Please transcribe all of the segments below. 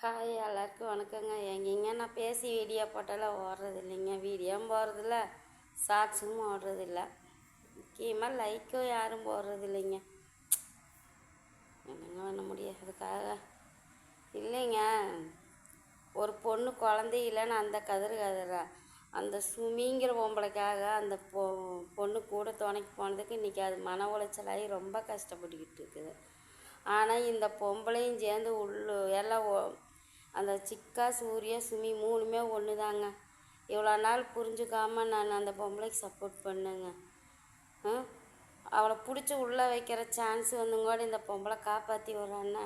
Hi எல்லாருக்கும் வணக்கங்க. எங்கேங்க நான் பேசி வீடியோ போட்டாலும் ஓடுறது இல்லைங்க வீடியோவும் போடுறதில்ல. ஷார்ட்ஸும் ஓடுறதில்ல. முக்கியமாக லைக்கும் யாரும் போடுறது இல்லைங்க என்னங்க பண்ண முடியும்? அதுக்காக. இல்லைங்க. ஒரு பொண்ணு குழந்தை இல்லைன்னு அந்த கதிர் கதிரா. அந்த சுமிங்கிற பொம்பளைக்காக அந்த பொ பொண்ணு கூட துணைக்கு போனதுக்கு இன்றைக்கி அது மன உளைச்சலாகி ரொம்ப கஷ்டப்பட்டுக்கிட்டு இருக்குது. ஆனால் இந்த பொம்பளையும் சேர்ந்து உள்ளு எல்லாம் அந்த சிக்கா சூர்யா சுமி மூணுமே ஒன்று தாங்க இவ்வளோ நாள் புரிஞ்சுக்காமல் நான் அந்த பொம்பளைக்கு சப்போர்ட் பண்ணேங்க. அவளை பிடிச்சி உள்ளே வைக்கிற சான்ஸ் வந்துங்கூட இந்த பொம்பளை காப்பாற்றி வர்றான்னா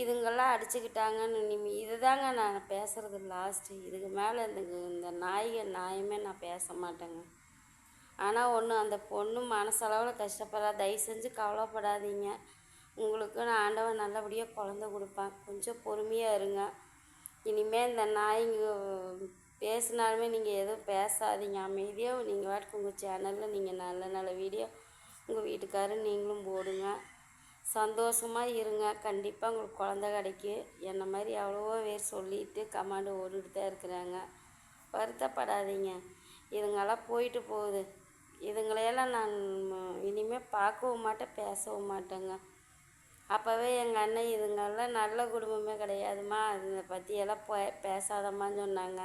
இதுங்கெல்லாம் அடிச்சுக்கிட்டாங்கன்னு நிமி இதுதாங்க நான் பேசுகிறது லாஸ்ட்டு இதுக்கு மேலே இந்த இந்த நாய்க நாயுமே நான் பேச மாட்டேங்க. ஆனால் ஒன்று அந்த பொண்ணு மனசளவில் கஷ்டப்படாத தயவு செஞ்சு கவலைப்படாதீங்க. உங்களுக்கு நான் ஆண்டவன் நல்லபடியாக குழந்த கொடுப்பான். கொஞ்சம் பொறுமையாக இருங்க. இனிமேல் இந்த நாய்ங்க பேசினாலுமே நீங்கள் எதுவும் பேசாதீங்க. அமைதியாக நீங்கள் வாட்டுக்கு உங்கள் சேனலில் நீங்கள் நல்ல நல்ல வீடியோ உங்கள் வீட்டுக்காரர் நீங்களும் போடுங்க. சந்தோஷமாக இருங்க. கண்டிப்பாக உங்களுக்கு குழந்த கிடைக்கும் என்ன மாதிரி எவ்வளவோ பேர் சொல்லிட்டு கமாண்டு ஓடிட்டு தான் இருக்கிறாங்க. வருத்தப்படாதீங்க. இதுங்களாம் போயிட்டு போகுது. இதுங்களையெல்லாம் நான் இனிமேல் பார்க்கவும் மாட்டேன் பேசவும் மாட்டேங்க. அப்போவே எங்கள் அண்ணன் இதுங்கெல்லாம் நல்ல குடும்பமே கிடையாதும்மா. அதை பற்றியெல்லாம் பே பேசாதம்மான்னு சொன்னாங்க.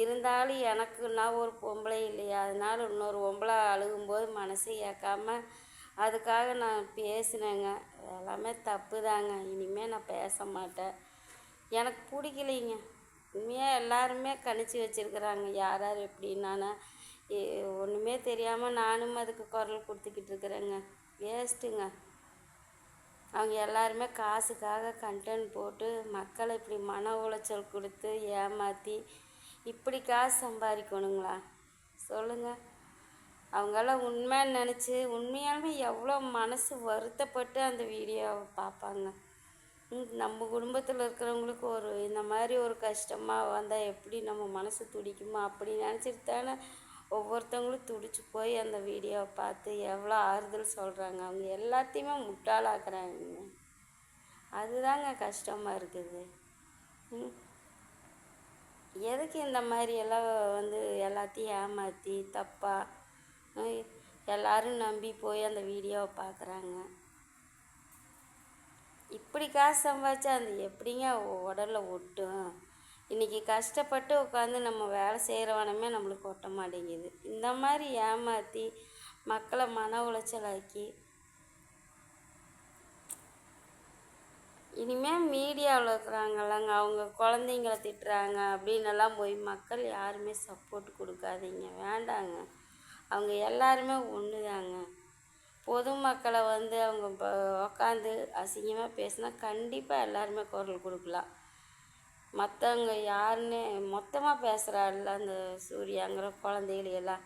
இருந்தாலும் எனக்கு நான் ஒரு பொம்பளை இல்லையா. அதனால இன்னொரு பொம்பளை அழுகும்போது மனசு ஏற்காம அதுக்காக நான் பேசினேங்க. எல்லாமே தப்பு தாங்க இனிமேல் நான் பேச மாட்டேன். எனக்கு பிடிக்கலைங்க. உண்மையாக எல்லாருமே கணிச்சு வச்சுருக்குறாங்க. யார் யார் எப்படின்னா ஒன்றுமே தெரியாமல் நானும் அதுக்கு குரல் கொடுத்துக்கிட்டு இருக்கிறேங்க. வேஸ்ட்டுங்க. அவங்க எல்லாருமே காசுக்காக கண்டென்ட் போட்டு மக்களை இப்படி மன உளைச்சல் கொடுத்து ஏமாற்றி இப்படி காசு சம்பாதிக்கணுங்களா? சொல்லுங்கள் அவங்கெல்லாம் உண்மைன்னு நினச்சி உண்மையாலுமே எவ்வளோ மனசு வருத்தப்பட்டு அந்த வீடியோவை பார்ப்பாங்க. நம்ம குடும்பத்தில் இருக்கிறவங்களுக்கு ஒரு இந்த மாதிரி ஒரு கஷ்டமாக வந்தால் எப்படி நம்ம மனசு துடிக்குமா? அப்படி நினச்சிட்டு தானே ஒவ்வொருத்தவங்களும் துடிச்சு போய் அந்த வீடியோவை பார்த்து எவ்வளோ ஆறுதல் சொல்கிறாங்க அவங்க எல்லாத்தையுமே முட்டாளாக்குறாங்க. அதுதாங்க கஷ்டமாக இருக்குது. எதுக்கு இந்த மாதிரி எல்லாம் வந்து எல்லாத்தையும் ஏமாற்றி தப்பாக எல்லாரும் நம்பி போய் அந்த வீடியோவை பார்க்குறாங்க. இப்படி காசு சம்பாதிச்சா அந்த எப்படிங்க உடலில் ஒட்டும்? இன்றைக்கி கஷ்டப்பட்டு உட்காந்து நம்ம வேலை செய்கிறவனமே நம்மளுக்கு ஒட்ட மாட்டேங்குது. இந்த மாதிரி ஏமாற்றி மக்களை மன உளைச்சலாக்கி இனிமேல் மீடியாவில் இருக்கிறாங்கல்லங்க அவங்க குழந்தைங்கள திட்டுறாங்க அப்படின்னெல்லாம் போய் மக்கள் யாருமே சப்போர்ட் கொடுக்காதீங்க வேண்டாங்க. அவங்க எல்லாருமே ஒன்று தாங்க பொதுமக்களை வந்து அவங்க உக்காந்து அசிங்கமாக பேசினா கண்டிப்பாக எல்லாருமே குரல் கொடுக்கலாம். மற்றவங்க யாருன்னு மொத்தமாக பேசுகிறாள்ல அந்த சூர்யாங்கிற குழந்தைகள் எல்லாம்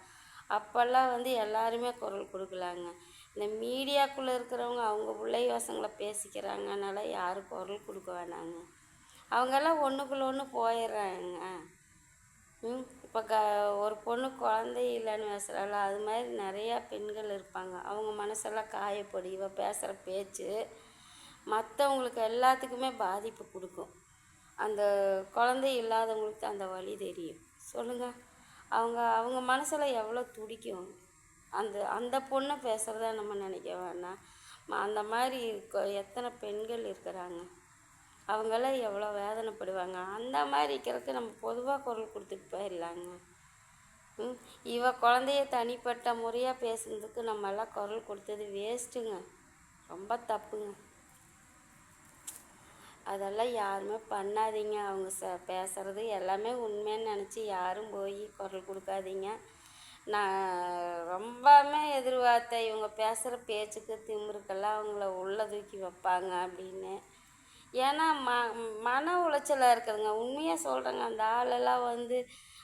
அப்போல்லாம் வந்து எல்லாருமே குரல் கொடுக்கலாங்க. இந்த மீடியாக்குள்ளே இருக்கிறவங்க அவங்க பிள்ளை யோசங்களை பேசிக்கிறாங்கனால யாரும் குரல் கொடுக்க வேணாங்க. அவங்கெல்லாம் ஒன்றுக்குள்ள ஒன்று போயிடுறாங்க ம் இப்போ க ஒரு பொண்ணு குழந்தை இல்லைன்னு பேசுகிறாள் அது மாதிரி நிறையா பெண்கள் இருப்பாங்க. அவங்க மனசெல்லாம் காயப்படி இவள் பேசுகிற பேச்சு மற்றவங்களுக்கு எல்லாத்துக்குமே பாதிப்பு கொடுக்கும். அந்த குழந்தை இல்லாதவங்களுக்கு அந்த வழி தெரியும். சொல்லுங்கள் அவங்க அவங்க மனசில் எவ்வளோ துடிக்கும். அந்த அந்த பொண்ணை பேசுகிறத நம்ம நினைக்க வேணாம். அந்த மாதிரி இருக்க எத்தனை பெண்கள் இருக்கிறாங்க. அவங்களாம் எவ்வளோ வேதனைப்படுவாங்க. அந்த மாதிரி இருக்கிறதுக்கு நம்ம பொதுவாக குரல் கொடுத்துட்டு போயிடலாங்க. ம் இவ குழந்தைய தனிப்பட்ட முறையாக பேசுனதுக்கு நம்மெல்லாம் குரல் கொடுத்தது வேஸ்ட்டுங்க ரொம்ப தப்புங்க. அதெல்லாம் யாருமே பண்ணாதீங்க. அவங்க ச பேசுகிறது எல்லாமே உண்மைன்னு நினச்சி யாரும் போய் குரல் கொடுக்காதீங்க. நான் ரொம்பவுமே எதிர்பார்த்தேன். இவங்க பேசுகிற பேச்சுக்கு திமிருக்கெல்லாம் அவங்கள உள்ளே தூக்கி வைப்பாங்க அப்படின்னு. ஏன்னா ம மன உளைச்சலாக இருக்குதுங்க. உண்மையாக சொல்கிறேங்க அந்த ஆளெல்லாம் வந்து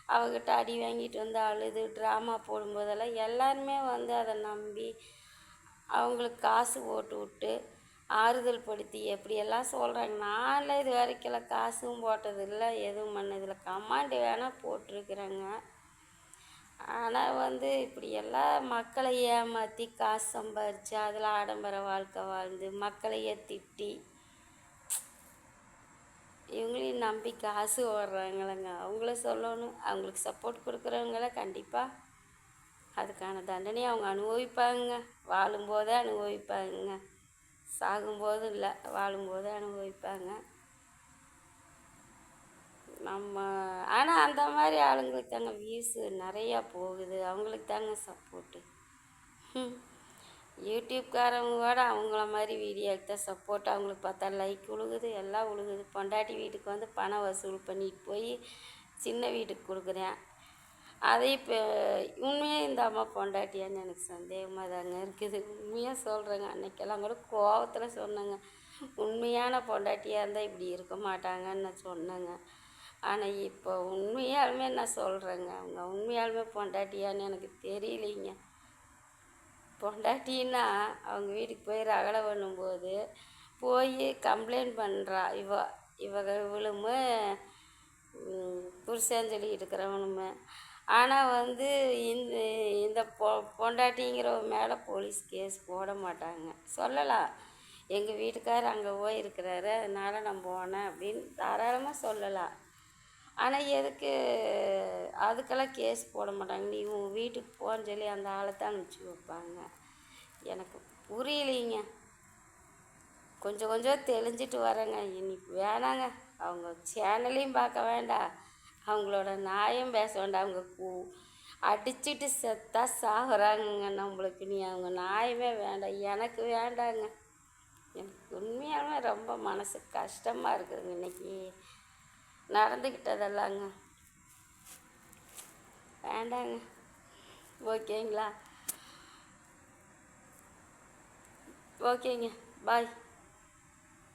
அவகிட்ட அடி வாங்கிட்டு வந்து அழுது ட்ராமா போடும்போதெல்லாம் எல்லாருமே வந்து அதை நம்பி அவங்களுக்கு காசு போட்டு விட்டு ஆறுதல் படுத்தி எப்படியெல்லாம் சொல்கிறாங்க நான்லாம் இது வரைக்கும் காசும் போட்டதில்லை எதுவும் பண்ணதில்லை. கமாண்டு வேணால் போட்டிருக்கிறேங்க. ஆனால் வந்து இப்படியெல்லாம் மக்களை ஏமாற்றி காசு சம்பாரித்து அதில் ஆடம்பர வாழ்க்கை வாழ்ந்து மக்களையே திட்டி இவங்களையும் நம்பி காசு ஓடுறாங்களேங்க. அவங்கள சொல்லணும். அவங்களுக்கு சப்போர்ட் கொடுக்குறவங்கள கண்டிப்பாக அதுக்கான தண்டனையை அவங்க அனுபவிப்பாங்க. வாழும்போதே அனுபவிப்பாங்க. சாகும்போது இல்லை வாழும்போதே அனுபவிப்பாங்க. நம்ம ஆனால் அந்த மாதிரி ஆளுங்களுக்கு தாங்க வியூஸு நிறையா போகுது. அவங்களுக்கு தாங்க சப்போர்ட்டு யூடியூப்காரவங்க கூட அவங்கள மாதிரி வீடியோக்கு தான் சப்போர்ட் அவங்களுக்கு பார்த்தா லைக் உழுகுது எல்லாம் உழுகுது. பொண்டாட்டி வீட்டுக்கு வந்து பணம் வசூல் பண்ணிட்டு போய் சின்ன வீட்டுக்கு கொடுக்குறேன். அதை இப்போ உண்மையாக இந்த அம்மா பொண்டாட்டியான்னு எனக்கு சந்தேகமாக தாங்க இருக்குது. உண்மையாக சொல்கிறேங்க அன்னைக்கெல்லாம் கூட கோவத்தில் சொன்னேங்க. உண்மையான பொண்டாட்டியாக இருந்தால் இப்படி இருக்க மாட்டாங்கன்னு நான் சொன்னேங்க. ஆனால் இப்போ உண்மையாலுமே நான் சொல்கிறேங்க அவங்க உண்மையாலுமே பொண்டாட்டியான்னு எனக்கு தெரியலைங்க. பொண்டாட்டின்னா அவங்க வீட்டுக்கு போய் ரகலை பண்ணும்போது போய் கம்ப்ளைண்ட் பண்ணுறா இவ இவ இவளுமே புருஷன் சொல்லிட்டு இருக்கிறவனுமே. ஆனால் வந்து இந்த இந்த பொ பொண்டாட்டிங்கிறவ மேலே போலீஸ் கேஸ் போட மாட்டாங்க. சொல்லலாம். எங்கள் வீட்டுக்காரர் அங்கே போயிருக்கிறாரு அதனால் நான் போனேன் அப்படின்னு தாராளமாக சொல்லலாம். ஆனால் எதுக்கு அதுக்கெல்லாம் கேஸ் போட மாட்டாங்க. நீ உன் வீட்டுக்கு போன்னு சொல்லி அந்த ஆளை தான் அனுப்பிச்சி வைப்பாங்க. எனக்கு புரியலைங்க. கொஞ்சம் கொஞ்சம் தெளிஞ்சிட்டு வரேங்க. இன்னைக்கு வேணாங்க. அவங்க சேனலையும் பார்க்க வேண்டாம். அவங்களோட நியாயம் பேச வேண்டாம். அவங்க கூ அடிச்சிட்டு செத்தா சாகுறாங்கங்க நம்மளுக்கு. நீ அவங்க நியாயமே வேண்டாம். எனக்கு வேண்டாங்க. எனக்கு உண்மையாலுமே ரொம்ப மனசு கஷ்டமாக இருக்குதுங்க இன்னைக்கு. நடந்துக்கிட்டதெல்லாங்க வேண்டாங்க. ஓகேங்களா? ஓகேங்க. பாய்.